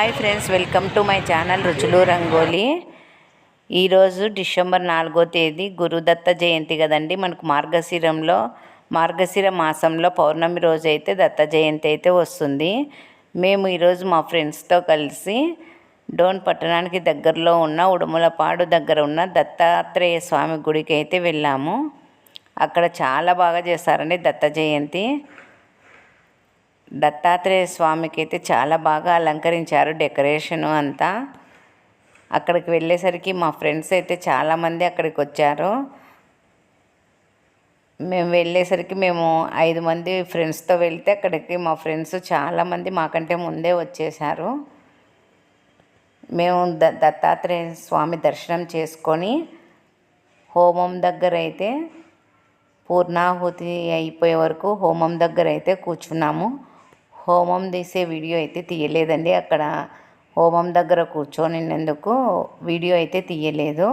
Hi friends welcome to my channel Ruchulu Rangoli. ఈరోజు December నాలుగో తేదీ గురుదత్త జయంతి కదండి. మనకు మార్గశిరంలో మార్గశిర మాసంలో పౌర్ణమి రోజు అయితే దత్త జయంతి అయితే వస్తుంది. మేము ఈరోజు మా ఫ్రెండ్స్తో కలిసి డోన్ పట్టణానికి దగ్గరలో ఉన్న ఉడుములపాడు దగ్గర ఉన్న దత్తాత్రేయ స్వామి గుడికి అయితే వెళ్ళాము. అక్కడ చాలా బాగా చేస్తారండి దత్త జయంతి. దత్తాత్రేయ స్వామికి అయితే చాలా బాగా అలంకరించారు డెకరేషను అంతా. అక్కడికి వెళ్ళేసరికి మా ఫ్రెండ్స్ అయితే చాలామంది అక్కడికి వచ్చారు. మేము వెళ్ళేసరికి మేము ఐదు మంది ఫ్రెండ్స్తో వెళ్తే అక్కడికి మా ఫ్రెండ్స్ చాలామంది మాకంటే ముందే వచ్చేసారు. మేము ద దత్తాత్రేయ స్వామి దర్శనం చేసుకొని హోమం దగ్గర అయితే పూర్ణాహుతి అయిపోయే వరకు హోమం దగ్గర అయితే కూర్చున్నాము. హోమం తీసే వీడియో అయితే తీయలేదండి. అక్కడ హోమం దగ్గర కూర్చొనినందుకు వీడియో అయితే తీయలేదు.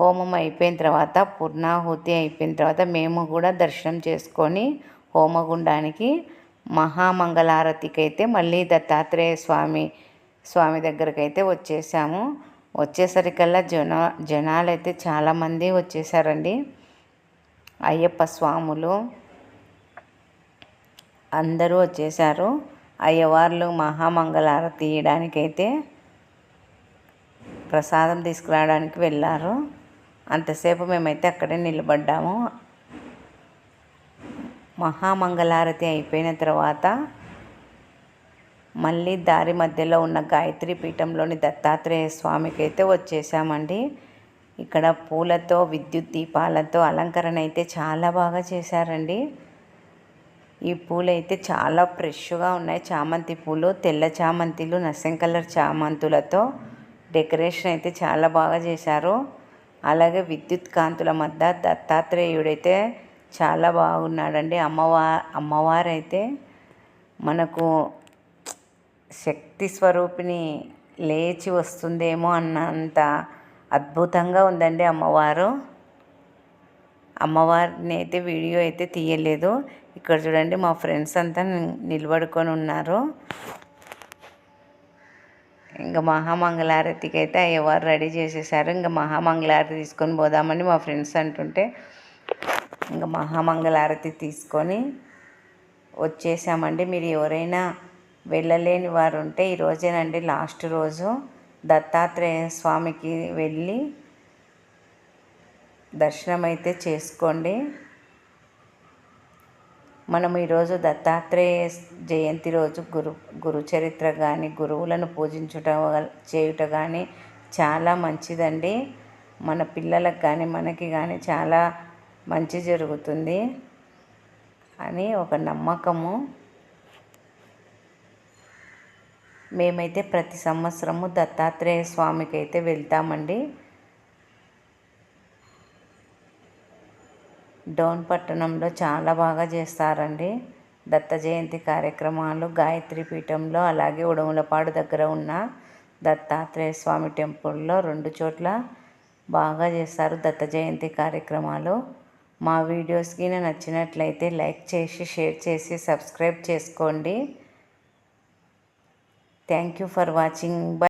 హోమం అయిపోయిన తర్వాత పూర్ణాహుతి అయిపోయిన తర్వాత మేము కూడా దర్శనం చేసుకొని హోమగుండానికి మహామంగళారతికి అయితే మళ్ళీ దత్తాత్రేయ స్వామి స్వామి దగ్గరకు అయితే వచ్చేసాము. వచ్చేసరికల్లా జన జనాలు అయితే చాలామంది వచ్చేసారండి. అయ్యప్ప స్వాములు అందరూ వచ్చేసారు అయ్యవార్లు మహామంగళారతి తీయడానికైతే ప్రసాదం తీసుకురావడానికి వెళ్ళారు. అంతసేపు మేమైతే అక్కడే నిలబడ్డాము. మహామంగళారతి అయిపోయిన తర్వాత మళ్ళీ దారి మధ్యలో ఉన్న గాయత్రి పీఠంలోని దత్తాత్రేయ స్వామికి అయితే వచ్చేసామండి ఇక్కడ పూలతో విద్యుత్ దీపాలతో అలంకరణ అయితే చాలా బాగా చేశారండి. ఈ పూలు అయితే చాలా ఫ్రెష్గా ఉన్నాయి. చామంతి పూలు తెల్ల చామంతిలు నస్యం కలర్ చామంతులతో డెకరేషన్ అయితే చాలా బాగా చేశారు. అలాగే విద్యుత్ కాంతుల మధ్య దత్తాత్రేయుడైతే చాలా బాగున్నాడండి. అమ్మవా అమ్మవారు అయితే మనకు శక్తి స్వరూపిణి లేచి వస్తుందేమో అన్నంత అద్భుతంగా ఉందండి అమ్మవారు. అమ్మవారిని అయితే వీడియో అయితే తీయలేదు. ఇక్కడ చూడండి మా ఫ్రెండ్స్ అంతా నిలబడుకొని ఉన్నారు. ఇంకా మహామంగళారతికి అయితే అయ్యవారు రెడీ చేసేసారు. ఇంకా మహామంగళారతి తీసుకొని పోదామని మా ఫ్రెండ్స్ అంటుంటే ఇంకా మహామంగళారతి తీసుకొని వచ్చేసామండి. మీరు ఎవరైనా వెళ్ళలేని వారు ఉంటే ఈరోజేనండి లాస్ట్ రోజు దత్తాత్రేయ స్వామికి వెళ్ళి దర్శనం అయితే చేసుకోండి. మనం ఈరోజు దత్తాత్రేయ జయంతి రోజు గురు గురు చరిత్ర కానీ గురువులను పూజించుట చేయుట కానీ చాలా మంచిదండి. మన పిల్లలకు కానీ మనకి కానీ చాలా మంచి జరుగుతుంది అని ఒక నమ్మకము. మేమైతే ప్రతి సంవత్సరము దత్తాత్రేయ స్వామికి అయితే వెళ్తామండి. డౌన్ పట్టణంలో చాలా బాగా చేస్తారండి. దత్త జయంతి కార్యక్రమాలు గాయత్రి పీఠంలో అలాగే ఉడములపాడు దగ్గర ఉన్న దత్తాత్రేయ స్వామి టెంపుల్లో రెండు చోట్ల బాగా చేస్తారు దత్త జయంతి కార్యక్రమాలు. మా వీడియోస్కి నచ్చినట్లయితే లైక్ చేసి షేర్ చేసి సబ్స్క్రైబ్ చేసుకోండి. Thank you for watching.